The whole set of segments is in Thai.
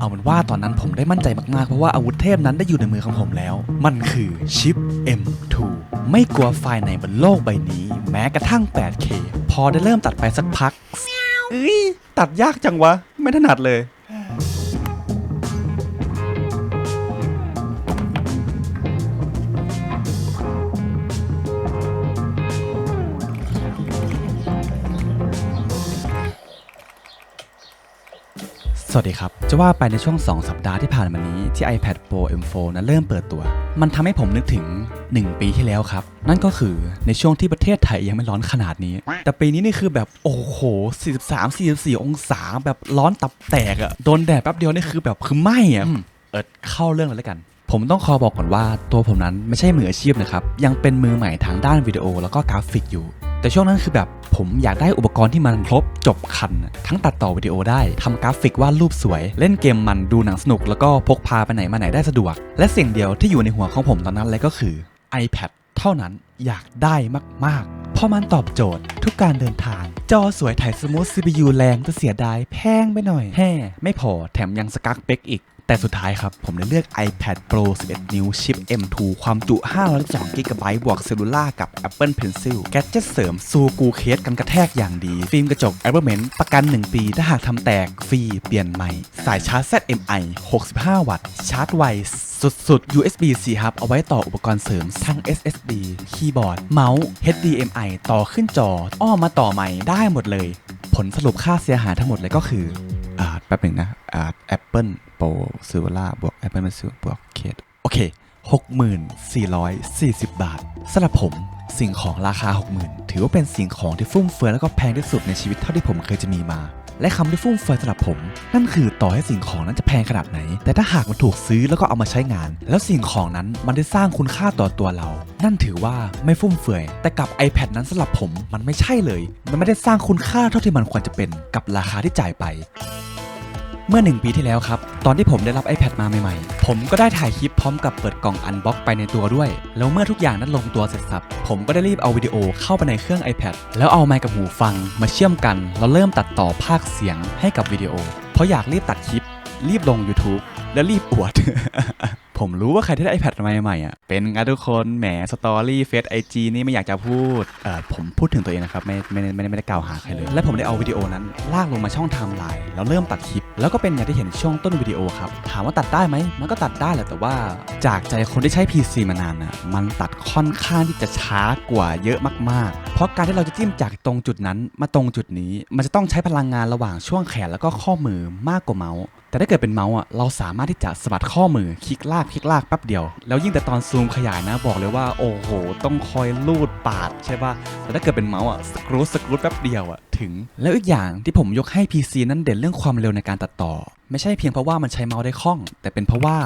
เอาเป็นว่าตอนนั้นผมได้มั่นใจมากๆ เพราะว่าอาวุธเทพนั้นได้อยู่ในมือของผมแล้ว มันคือชิป M2 ไม่กลัวไฟล์ไหนบนโลกใบนี้ แม้กระทั่ง 8K พอได้เริ่มตัดไปสักพักเอ้ยตัดยากจังวะ ไม่ถนัดเลย สวัสดีครับ จะว่าไปในช่วง 2 สัปดาห์ที่ผ่านมานี้ที่ iPad Pro M4 นั้นเริ่มเปิดตัว มันทำให้ผมนึกถึง 1 ปีที่แล้วครับ นั่นก็คือในช่วงที่ประเทศไทยยังไม่ร้อนขนาดนี้ แต่ปีนี้นี่คือแบบ โอ้โห 43 44 องศา แบบร้อนตับแตกอะโดนแดดแป๊บเดียวนี่คือแบบคือไหม้อะเอิดเข้าเรื่องเลยแล้วกัน ผมต้องขอบอกก่อนว่าตัวผมนั้นไม่ใช่มืออาชีพนะครับ ยังเป็นมือใหม่ทางด้านวิดีโอแล้วก็กราฟิกอยู่ แต่ช่วงนั้นคือแบบผมอยากได้อุปกรณ์ที่มันครบจบคัน ทั้งตัดต่อวิดีโอได้ทำกราฟิกวาดรูปสวย เล่นเกมมันดูหนังสนุก แล้วก็พกพาไปไหนมาไหนได้สะดวก และสิ่งเดียวที่อยู่ในหัวของผมตอนนั้นเลยก็คือ iPad เท่านั้นอยากได้มากๆ เพราะมันตอบโจทย์ทุกการเดินทาง จอสวยถ่ายสมูท CPU แรงแต่เสียดายแพงไปหน่อยแฮ่ไม่พอแถมยังสกักเป็กอีก แต่สุดท้ายครับ ผมได้เลือก iPad Pro 11 นิ้ว ชิป M2 ความจุ 512 GB บวกเซลลูล่ากับ Apple Pencil แกดเจ็ตเสริม ซูกูเคสกันกระแทกอย่างดี ฟิล์มกระจก Apple m e n t ประกัน 1 ปี ถ้าหากทำแตก ฟรี เปลี่ยนใหม่ สายชาร์จ ZMI 65 วัตต์ ชาร์จไวสุดๆ USB-C Hub เอาไว้ต่ออุปกรณ์เสริม ทั้ง SSD คีย์บอร์ด เมาส์ HDMI ต่อขึ้นจอ อ้อมมาต่อใหม่ได้หมดเลย ผลสรุปค่าเสียหายทั้งหมดเลยก็คืออ่าแป๊บหนึ่งนะอ่า Apple Pro s i l v e r บวก Apple Pencil บวกเคสโอเค 6440 บาทสำหรับผมสิ่งของราคา 60,000 ถือว่าเป็นสิ่งของที่ฟุ่มเฟือยแล้วก็แพงที่สุดในชีวิตเท่าที่ผมเคยจะมีมา และคำที่ฟุ่มเฟือยสำหรับผม นั่นคือต่อให้สิ่งของนั้นจะแพงขนาดไหน แต่ถ้าหากมันถูกซื้อแล้วก็เอามาใช้งาน แล้วสิ่งของนั้นมันได้สร้างคุณค่าต่อตัวเรา นั่นถือว่าไม่ฟุ่มเฟือย แต่กับ iPad นั้นสำหรับผมมันไม่ใช่เลย มันไม่ได้สร้างคุณค่าเท่าที่มันควรจะเป็น กับราคาที่จ่ายไป เมื่อ 1 ปีที่แล้วครับ ตอนที่ผมได้รับ iPad มาใหม่ๆ ผมก็ได้ถ่ายคลิปพร้อมกับเปิดกล่องอันบ็อกไปในตัวด้วย แล้วเมื่อทุกอย่างนั้นลงตัวเสร็จสับ ผมก็ได้รีบเอาวิดีโอเข้าไปในเครื่อง iPad แล้วเอาไมค์กับหูฟังมาเชื่อมกัน แล้วเริ่มตัดต่อภาคเสียงให้กับวิดีโอ เพราะอยากรีบตัดคลิป รีบลง YouTube และรีบอวด ผมรู้ว่าใครที่ได้ iPad ใหม่ๆอะเป็นไงทุกคนแหมสตอรี่เฟซไอจีนี่ไม่อยากจะพูดเอ่อผมพูดถึงตัวเองนะครับไม่ไม่ไม่ไม่ได้ไม่ได้กล่าวหาใครเลย และผมได้เอาวิดีโอนั้น ลากลงมาช่องไทม์ไลน์แล้วเริ่มตัดคลิป แล้วก็เป็นอย่างที่เห็นช่วงต้นวิดีโอครับ ถามว่าตัดได้ไหมมันก็ตัดได้แหละแต่ว่า จากใจคนที่ใช้ PC มานานนะมันตัดค่อนข้างที่จะช้ากว่าเยอะมากๆ เพราะการที่เราจะจิ้มจากตรงจุดนั้นมาตรงจุดนี้ มันจะต้องใช้พลังงานระหว่างช่วงแขนแล้วก็ข้อมือมากกว่าเมาส์แต่ถ้าเกิดเป็นเมาส์อะเราสามารถที่จะสะบัดข้อมือคลิกลากคลิกลากแป๊บเดียว แล้วยิ่งแต่ตอนซูมขยายนะบอกเลยว่าโอ้โห ต้องคอยลูดปาดใช่ป่ะแต่ถ้าเกิดเป็นเมาส์อะสกรูสกรูแป๊บเดียวอะถึง แล้วอีกอย่างที่ผมยกให้ PC นั้นเด่นเรื่องความเร็วในการตัดต่อ ไม่ใช่เพียงเพราะว่ามันใช้เมาส์ได้คล่อง แต่เป็นเพราะว่า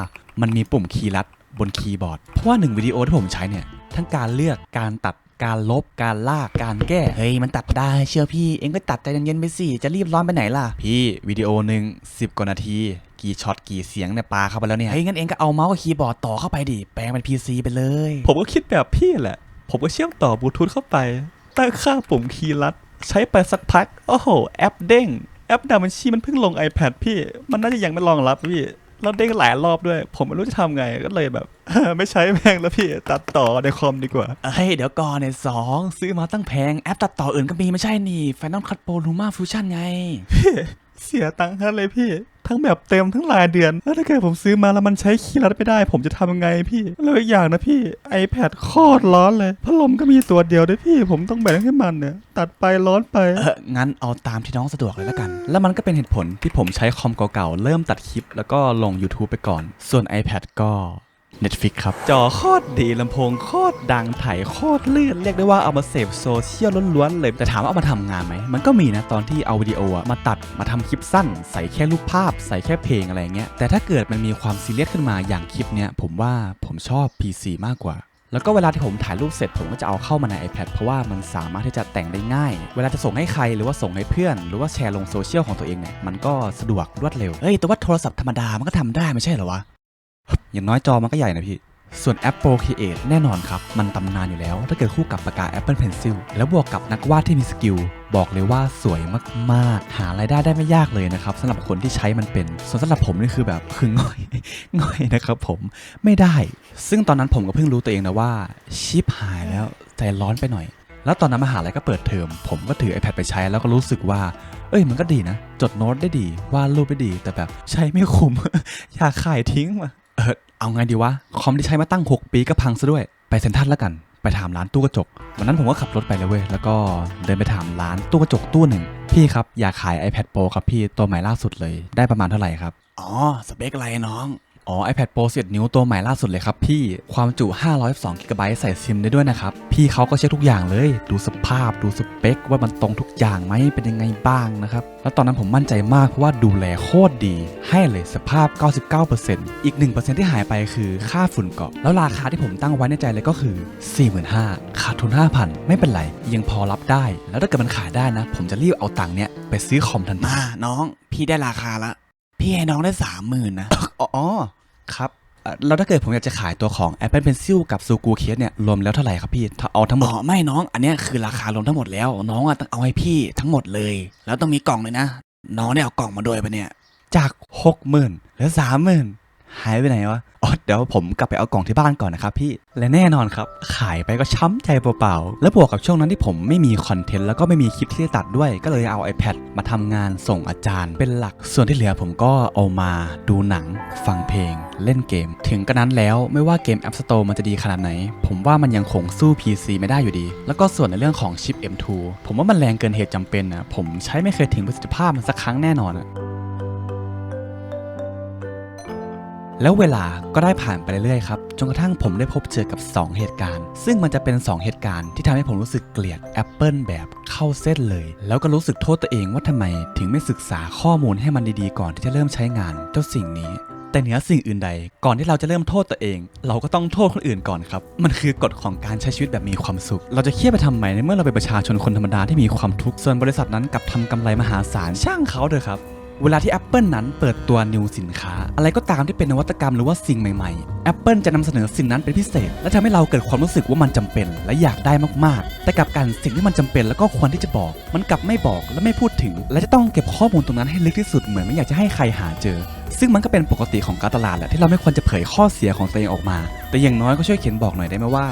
มันมีปุ่มคีย์ลัดบนคีย์บอร์ดเพราะว่าหนึ่งวิดีโอที่ผมใช้เนี่ยทั้งการเลือกการตัด การลบการลากการแก้เฮ้ยมันตัดได้เชื่อพี่เองก็ตัดใจเย็นๆไปสิจะรีบร้อนไปไหนล่ะ พี่วิดีโอหนึ่ง10กว่านาทีกี่ช็อตกี่เสียงเนี่ยปาเข้าไปแล้วเนี่ยเฮ้ยงั้นเองก็เอาเมาส์กับคีย์บอร์ดต่อเข้าไปดิแปลงเป็น PC ไปเลย ผมก็คิดแบบพี่แหละ ผมก็เชื่อมต่อบลูทูธเข้าไปตั้งค่าปุ่มคีย์ลัด ใช้ไปสักพักโอ้โหแอปเด้งแอปดามันชีมันเพิ่งลง iPad พี่ มันน่าจะยังไม่รองรับพี่ แล้วเด้งหลายรอบด้วย ผมไม่รู้จะทำไงก็เลยแบบ ไม่ใช้แม่งแล้วพี่ตัดต่อในคอมดีกว่าเฮ้ยเดี๋ยวก่อนเนี่ยสองซื้อมาตั้งแพง แอปตัดต่ออื่นก็มีไม่ใช่นี่ Final Cut Pro Luma Fusion ไงพี่เสียตังค์ทั้งเลยพี่ ทั้งแบบเต็มทั้งรายเดือน แล้วถ้าเกิดผมซื้อมาแล้วมันใช้ขี้รัดไม่ได้ ผมจะทำยังไงพี่ แล้วอีกอย่างนะพี่ iPad โคตรร้อนเลย พัดลมก็มีตัวเดียวด้วยพี่ ผมต้องแบ่งให้มันเนี่ย ตัดไปร้อนไป เออ งั้นเอาตามที่น้องสะดวกเลยแล้วกัน แล้วมันก็เป็นเหตุผลที่ผมใช้คอมเก่าๆ เริ่มตัดคลิป แล้วก็ลง YouTube ไปก่อน ส่วน iPad ก็ Netflix ครับ จอโคตรดีลำโพงโคตรดังถ่ายโคตรลื่น เรียกได้ว่าเอามาเสพโซเชียลล้วนๆเลย แต่ถามว่าเอามาทำงานไหม มันก็มีนะ ตอนที่เอาวิดีโอมาตัดมาทำคลิปสั้น ใส่แค่รูปภาพ ใส่แค่เพลงอะไรเงี้ย แต่ถ้าเกิดมันมีความซีเรียสขึ้นมาอย่างคลิปเนี้ยผมว่าผมชอบ PC มากกว่าแล้วก็เวลาที่ผมถ่ายรูปเสร็จผมก็จะเอาเข้ามาใน iPad เพราะว่ามันสามารถที่จะแต่งได้ง่าย เวลาจะส่งให้ใครหรือว่าส่งให้เพื่อน หรือว่าแชร์ลงโซเชียลของตัวเองเนี่ยมันก็สะดวกรวดเร็ว เฮ้ยแต่ว่าโทรศัพท์ธรรมดามันก็ทำได้ไม่ใช่เหรอวะ อย่างน้อยจอมันก็ใหญ่นะพี่ ส่วนแอป Procreate แน่นอนครับ มันตำนานอยู่แล้ว ถ้าเกิดคู่กับปากกา Apple Pencil แล้วบวกกับนักวาดที่มีสกิล บอกเลยว่าสวยมาก ๆ หารายได้ได้ไม่ยากเลยนะครับสำหรับคนที่ใช้มันเป็น ส่วนสำหรับผมนี่คือแบบคือง่อยง่อยนะครับผมไม่ได้ ซึ่งตอนนั้นผมก็เพิ่งรู้ตัวเองนะว่าชิปหายแล้วใจร้อนไปหน่อยแล้วตอนนั้นมหาลัยก็เปิดเทอม ผมก็ถือ iPad ไปใช้แล้วก็รู้สึกว่า เอ้ยมันก็ดีนะ จดโน้ตได้ดี วาดรูปได้ดี แต่แบบใช้ไม่คุ้ม อยากขายทิ้งมา เออเอาไงดีวะ คอมที่ใช้มาตั้ง 6 ปีก็พังซะด้วย ไปเซ็นทรัลแล้วกัน ไปถามร้านตู้กระจก วันนั้นผมก็ขับรถไปเลยเว้ย แล้วก็เดินไปถามร้านตู้กระจกตู้หนึ่ง พี่ครับ อยากขาย iPad Pro ครับพี่ ตัวใหม่ล่าสุดเลย ได้ประมาณเท่าไหร่ครับ อ๋อ สเปคอะไรน้อง อ๋อ iPad Pro 11 นิ้วตัวใหม่ล่าสุดเลยครับพี่ ความจุ 512 g b ใส่ซิมได้ด้วยนะครับ พี่เขาก็เช็คทุกอย่างเลย ดูสภาพ ดูสเปค ว่ามันตรงทุกอย่างไหม เป็นยังไงบ้างนะครับ แล้วตอนนั้นผมมั่นใจมากเพราะว่าดูแลโคตรดี ให้เลยสภาพ 99%อีก 1%ที่หายไปคือค่าฝุ่นเกาะ แล้วราคาที่ผมตั้งไว้ในใจเลยก็คือ 45,000ขาดทุน 5,000 ไม่เป็นไร ยังพอรับได้ แล้วถ้าเกิดมันขายได้นะ ผมจะรีบเอาตังค์เนี้ยไปซื้อคอมทันทีน้อง พี่ได้ราคาละ พี่ให้น้องได้สามหมื่นนะอ๋ออ๋อ ครับเอ่อแล้วถ้าเกิดผมอยากจะขายตัวของ Apple Pencil กับ s u g u Case เนี่ย รวมแล้วเท่าไหร่ครับพี่ถ้าเอาทั้งหมด อ๋อไม่น้อง อันเนี้ยคือราคารวมทั้งหมดแล้ว น้องอะต้องเอาให้พี่ทั้งหมดเลย แล้วต้องมีกล่องเลยนะ น้องเนี่ยเอากล่องมาด้วยปะเนี่ย จาก60,000เหลือ30,000หายไปไหนวะอ๋อ เดี๋ยวผมกลับไปเอากล่องที่บ้านก่อนนะครับพี่ และแน่นอนครับ ขายไปก็ช้ำใจเปล่าๆ แล้วบวกกับช่วงนั้นที่ผมไม่มีคอนเทนต์แล้วก็ไม่มีคลิปที่จะตัดด้วย ก็เลยเอา iPad มาทำงานส่งอาจารย์ เป็นหลัก ส่วนที่เหลือผมก็เอามาดูหนัง ฟังเพลง เล่นเกม ถึงกระนั้นแล้วไม่ว่าเกม App Store มันจะดีขนาดไหน ผมว่ามันยังคงสู้ PC ไม่ได้อยู่ดี แล้วก็ส่วนในเรื่องของชิป M2 ผมว่ามันแรงเกินเหตุจำเป็นนะผมใช้ไม่เคยถึงประสิทธิภาพมันสักครั้งแน่นอนอะ แล้วเวลาก็ได้ผ่านไปเรื่อยๆครับ จนกระทั่งผมได้พบเจอกับ 2 เหตุการณ์ ซึ่งมันจะเป็น 2 เหตุการณ์ที่ทำให้ผมรู้สึกเกลียด Apple แบบเข้าเส้นเลย แล้วก็รู้สึกโทษตัวเองว่าทำไมถึงไม่ศึกษาข้อมูลให้มันดีๆก่อนที่จะเริ่มใช้งานเจ้าสิ่งนี้ แต่เหนือสิ่งอื่นใด ก่อนที่เราจะเริ่มโทษตัวเอง เราก็ต้องโทษคนอื่นก่อนครับ มันคือกฎของการใช้ชีวิตแบบมีความสุข เราจะเครียดไปทำไมในเมื่อเราเป็นประชาชนคนธรรมดาที่มีความทุกข์ส่วนบริษัทนั้นกลับทำกำไรมหาศาลช่างเขาเถอะครับ เวลาที่ Apple นั้นเปิดตัวนิวสินค้า อะไรก็ตามที่เป็นนวัตกรรมหรือว่าสิ่งใหม่ๆ Apple จะนำเสนอสิ่งนั้นเป็นพิเศษ และทำให้เราเกิดความรู้สึกว่ามันจำเป็น และอยากได้มากๆ แต่กับกันสิ่งที่มันจำเป็นแล้วก็ควรที่จะบอก มันกลับไม่บอกและไม่พูดถึง และจะต้องเก็บข้อมูลตรงนั้นให้ลึกที่สุดเหมือนไม่อยากจะให้ใครหาเจอ ซึ่งมันก็เป็นปกติของการตลาดแหละที่เราไม่ควรจะเผยข้อเสียของตัวเองออกมา แต่อย่างน้อยก็ช่วยเขียนบอกหน่อยได้ไหมว่า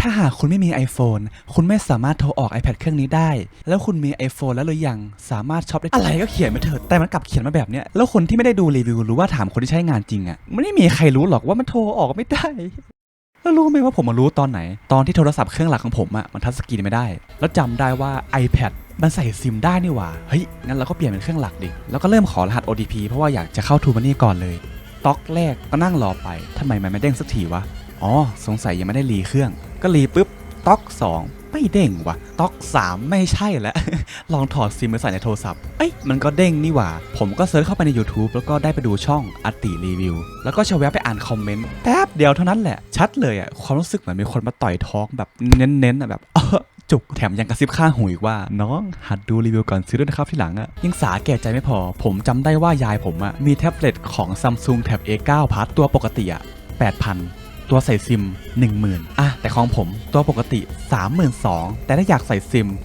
ถ้าหากคุณไม่มี iPhone คุณไม่สามารถโทรออก iPad เครื่องนี้ได้ แล้วคุณมี iPhone แล้วหรือยัง สามารถช็อปได้ อะไรก็เขียนมาเถอะแต่มันกลับเขียนมาแบบเนี้ย แล้วคนที่ไม่ได้ดูรีวิวหรือว่าถามคนที่ใช้งานจริงอะ่ะ มันไม่มีใครรู้หรอกว่ามันโทรออกไม่ได้ แล้วรู้ไหมว่าผมมารู้ตอนไหน ตอนที่โทรศัพท์เครื่องหลักของผมอะ่ะมันทัชสกรีนไม่ได้ แล้วจำได้ว่า iPad มันใส่ซิมได้นี่หว่า เฮ้ย งั้นเราก็เปลี่ยนเป็นเครื่องหลักดิ แล้วก็เริ่มขอรหัส OTP เพราะว่าอยากจะเข้าทูมันนี่ก่อนเลยต๊อกแรกก็นั่งรอไปทำไมมันไม่เด้งสักทีวะ อ๋อ สงสัยยังไม่ได้รีเครื่อง ก็รีปุ๊บต๊อก2 ไม่เด้งว่ะต๊อก3 ไม่ใช่แล้ว ลองถอดซิมมาใส่ในโทรศัพท์ เอ้ย มันก็เด้งนี่หว่า ผมก็เซิร์ชเข้าไปใน YouTube แล้วก็ได้ไปดูช่องอติรีวิว แล้วก็ชะแวะไปอ่านคอมเมนต์แป๊บเดียวเท่านั้นแหละ ชัดเลยอะความรู้สึกเหมือนมีคนมาต่อยท้องแบบเน้นๆอะแบบจุกแถมยังกระซิบข้างหูอีกว่า น้องหัดดูรีวิวก่อนซื้อด้วยนะครับที่หลังอะยังสาแก่ใจไม่พอ ผมจำได้ว่ายายผมอะมีแท็บเล็ตของ Samsung Tab A9 Plus ตัวปกติอะ8,000 ตัวใส่ซิม 10,000อะแต่ของผมตัวปกติ 32,000แต่ถ้าอยากใส่ซิม 38,000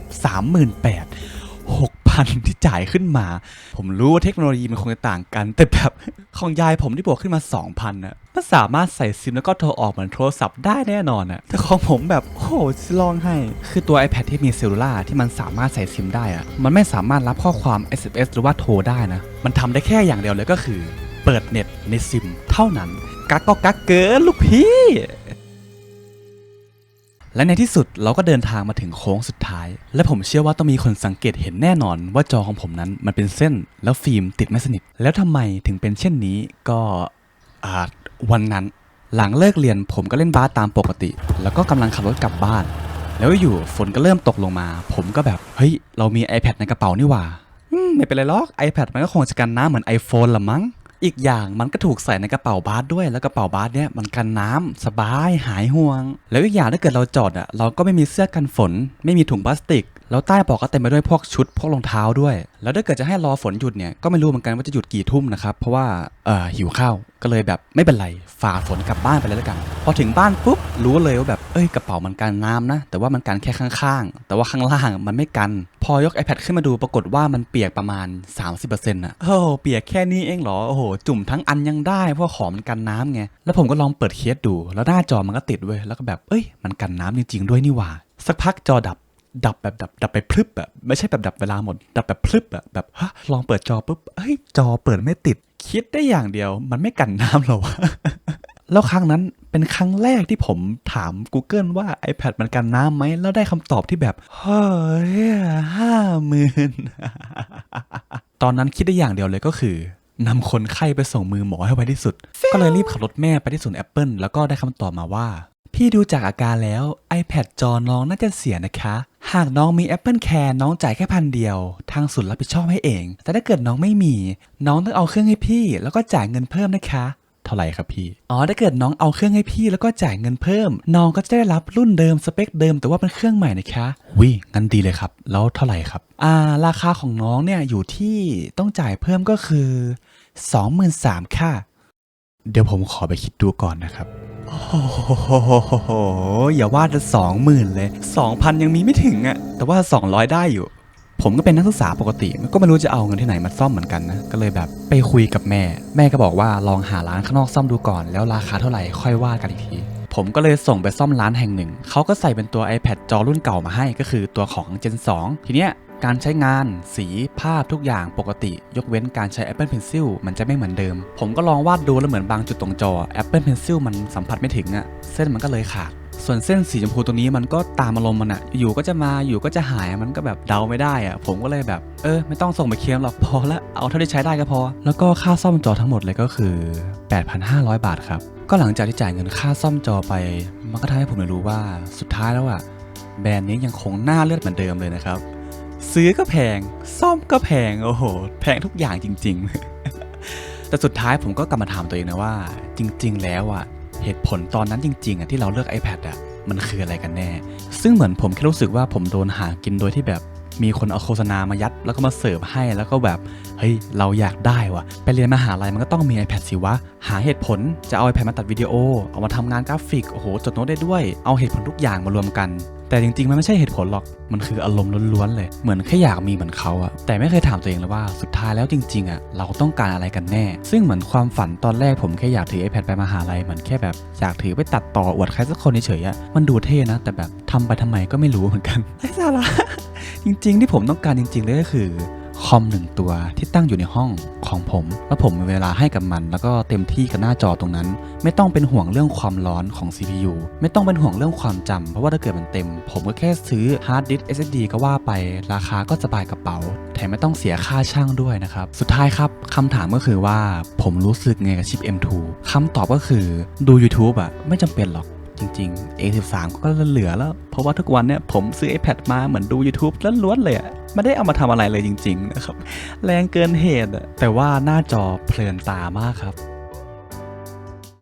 6,000 ที่จ่ายขึ้นมา ผมรู้ว่าเทคโนโลยีมันคงจะต่างกัน แต่แบบของยายผมที่บวกขึ้นมา 2,000นะมันสามารถใส่ซิมแล้วก็โทรออกเหมือนโทรศัพท์ได้แน่นอนอะแต่ของผมแบบโอ้โหลองให้ คือตัว iPad ที่มีเซลลูล่าที่มันสามารถใส่ซิมได้อะมันไม่สามารถรับข้อความ SMS หรือว่าโทรได้นะ มันทำได้แค่อย่างเดียวเลยก็คือ เปิดเน็ตในซิม เท่านั้น กักก็กักเกินลูกพี่ และในที่สุดเราก็เดินทางมาถึงโค้งสุดท้าย และผมเชื่อว่าต้องมีคนสังเกตเห็นแน่นอนว่าจอของผมนั้นมันเป็นเส้น แล้วฟิล์มติดไม่สนิท แล้วทำไมถึงเป็นเช่นนี้ก็อาจวันนั้น หลังเลิกเรียนผมก็เล่นบาสตามปกติ แล้วก็กำลังขับรถกลับบ้าน แล้วอยู่ฝนก็เริ่มตกลงมา ผมก็แบบเฮ้ยเรามี iPad ในกระเป๋านี่หว่าไม่เป็นไรหรอก iPad มันก็คงจะกันน้ำเหมือน iPhone ละมั้ง อีกอย่างมันก็ถูกใส่ในกระเป๋าบาสด้วย แล้วกระเป๋าบาสเนี่ยมันกันน้ำสบายหายห่วง แล้วอีกอย่างถ้าเกิดเราจอดอะเราก็ไม่มีเสื้อกันฝน ไม่มีถุงพลาสติก แล้วใต้เบาก็เต็มไปด้วยพวกชุดพวกรองเท้าด้วย แล้วถ้าเกิดจะให้รอฝนหยุดเนี่ยก็ไม่รู้เหมือนกันว่าจะหยุดกี่ทุ่มนะครับ เพราะว่าเออหิวข้าวก็เลยแบบไม่เป็นไรฝ่าฝนกลับบ้านไปเลยแล้วกัน พอถึงบ้านปุ๊บรู้เลยว่าแบบเอ้ยกระเป๋ามันกันน้ำนะ แต่ว่ามันกันแค่ข้างๆ แต่ว่าข้างล่างมันไม่กัน พอยก iPad ขึ้นมาดูปรากฏว่ามันเปียกประมาณ 30%อะโอ้เปียกแค่นี้เองเหรอโอ้โหจุ่มทั้งอันยังได้เพราะของมันกันน้ำไงแล้วผมก็ลองเปิดเคสดู แล้วหน้าจอมันก็ติดเว้ยแล้วก็แบบเอ้ยมันกันน้ำจริงๆด้วยนี่หว่าสักพักจอดับ ดับแบบดับดับไปพลึบแบบไม่ใช่แบบดับเวลาหมด ดับแบบพลึบแบบแบบฮะลองเปิดจอปุ๊บเฮ้ยจอเปิดไม่ติด คิดได้อย่างเดียว มันไม่กันน้ำหรอวะแล้วครั้งนั้นเป็นครั้งแรกที่ผมถาม Google ว่า iPad มันกันน้ำไหม แล้วได้คำตอบที่แบบ เฮ้ยห้าหมื่นตอนนั้นคิดได้อย่างเดียวเลยก็คือนำคนไข้ไปส่งมือหมอให้ไวที่สุด ก็เลยรีบขับรถแม่ไปที่ศูนย์ Apple แล้วก็ได้คำตอบมาว่า พี่ดูจากอาการแล้ว iPad จอน้องน่าจะเสียนะคะ หากน้องมี Apple Care น้องจ่ายแค่พันเดียว ทางศูนย์รับผิดชอบให้เอง แต่ถ้าเกิดน้องไม่มี น้องต้องเอาเครื่องให้พี่ แล้วก็จ่ายเงินเพิ่มนะคะเท่าไหร่ครับพี่ อ๋อ ถ้าเกิดน้องเอาเครื่องให้พี่แล้วก็จ่ายเงินเพิ่ม น้องก็จะได้รับรุ่นเดิมสเปคเดิมแต่ว่าเป็นเครื่องใหม่นะคะวิงั้นดีเลยครับ แล้วเท่าไหร่ครับ อ่า ราคาของน้องเนี่ยอยู่ที่ต้องจ่ายเพิ่มก็คือ 23,000ค่ะ เดี๋ยวผมขอไปคิดดูก่อนนะครับ โอ้โห อย่าว่าแต่สองหมื่นเลยสองพันยังมีไม่ถึงอะแต่ว่า 200 ได้อยู่ ผมก็เป็นนักศึกษาปกติ ก็ไม่รู้จะเอาเงินที่ไหนมาซ่อมเหมือนกันนะ ก็เลยแบบไปคุยกับแม่ แม่ก็บอกว่าลองหาร้านข้างนอกซ่อมดูก่อน แล้วราคาเท่าไหร่ค่อยว่ากันอีกทีผมก็เลยส่งไปซ่อมร้านแห่งหนึ่ง เขาก็ใส่เป็นตัว iPad จอรุ่นเก่ามาให้ ก็คือตัวของ Gen 2 ทีเนี้ย การใช้งาน สีภาพทุกอย่างปกติ ยกเว้นการใช้ Apple Pencil มันจะไม่เหมือนเดิม ผมก็ลองวาดดูแล้วเหมือนบางจุดตรงจอ Apple Pencil มันสัมผัสไม่ถึงอะเส้นมันก็เลยขาด ส่วนเส้นสีชมพูตรงนี้มันก็ตามอารมณ์มันอะอยู่ก็จะมาอยู่ก็จะหายมันก็แบบเดาไม่ได้อะผมก็เลยแบบ เออ ไม่ต้องส่งไปเคลมหรอกพอละเอาเท่าที่ใช้ได้ก็พอ แล้วก็ค่าซ่อมจอทั้งหมดเลยก็คือ 8,500 บาทครับก็หลังจากที่จ่ายเงินค่าซ่อมจอไป มันก็ทำให้ผมได้รู้ว่าสุดท้ายแล้วอะแบรนด์นี้ยังคงหน้าเลือดเหมือนเดิมเลยนะครับ ซื้อก็แพง ซ่อมก็แพง โอ้โห แพงทุกอย่างจริง ๆ แต่สุดท้ายผมก็กลับมาถามตัวเองนะว่า จริง ๆ แล้วอะเหตุผลตอนนั้นจริง ๆอะที่เราเลือก iPad อะมันคืออะไรกันแน่ ซึ่งเหมือนผมแค่รู้สึกว่าผมโดนหากินโดยที่แบบ มีคนเอาโฆษณามายัด แล้วก็มาเสิร์ฟให้แล้วก็แบบเฮ้ยเราอยากได้ว่ะไปเรียนมหาลัยมันก็ต้องมี iPad สิวะ หาเหตุผลจะเอา iPad มาตัดวิดีโอ เอามาทำงานกราฟิกโอ้โหจดโน้ตได้ด้วย เอาเหตุผลทุกอย่างมารวมกัน แต่จริงๆ มันไม่ใช่เหตุผลหรอก มันคืออารมณ์ล้วนๆเลย เหมือนแค่อยากมีเหมือนเขาอะแต่ไม่เคยถามตัวเองเลยว่าสุดท้ายแล้วจริงๆอะเราต้องการอะไรกันแน่ ซึ่งเหมือนความฝันตอนแรกผมแค่อยากถือ iPad ไปมหาลัยเหมือนแค่แบบอยากถือไปตัดต่ออวดใครสักคนเฉยๆอะมันดูเท่นะ แต่แบบทำไปทำไมก็ไม่รู้เหมือนกันไร้สาระ จริง ๆ ที่ผมต้องการจริง ๆ เลยก็คือคอมหนึ่งตัวที่ตั้งอยู่ในห้องของผม แล้วผมมีเวลาให้กับมัน แล้วก็เต็มที่กับหน้าจอตรงนั้น ไม่ต้องเป็นห่วงเรื่องความร้อนของ CPU ไม่ต้องเป็นห่วงเรื่องความจำเพราะว่าถ้าเกิดมันเต็ม ผมก็แค่ซื้อฮาร์ดดิสก์ SSD ก็ว่าไป ราคาก็สบายกระเป๋า แถมไม่ต้องเสียค่าช่างด้วยนะครับ สุดท้ายครับคำถามก็คือว่าผมรู้สึกไงกับชิป M2 คำตอบก็คือดู YouTube อะไม่จำเป็นหรอก จริงๆ A13 ก็เหลือแล้ว เพราะว่าทุกวันเนี่ยผมซื้อ iPad มาเหมือนดู YouTube ล้วนๆเลยอะไม่ได้เอามาทำอะไรเลยจริงๆนะครับ แรงเกินเหตุแต่ว่าหน้าจอเพลินตามากครับ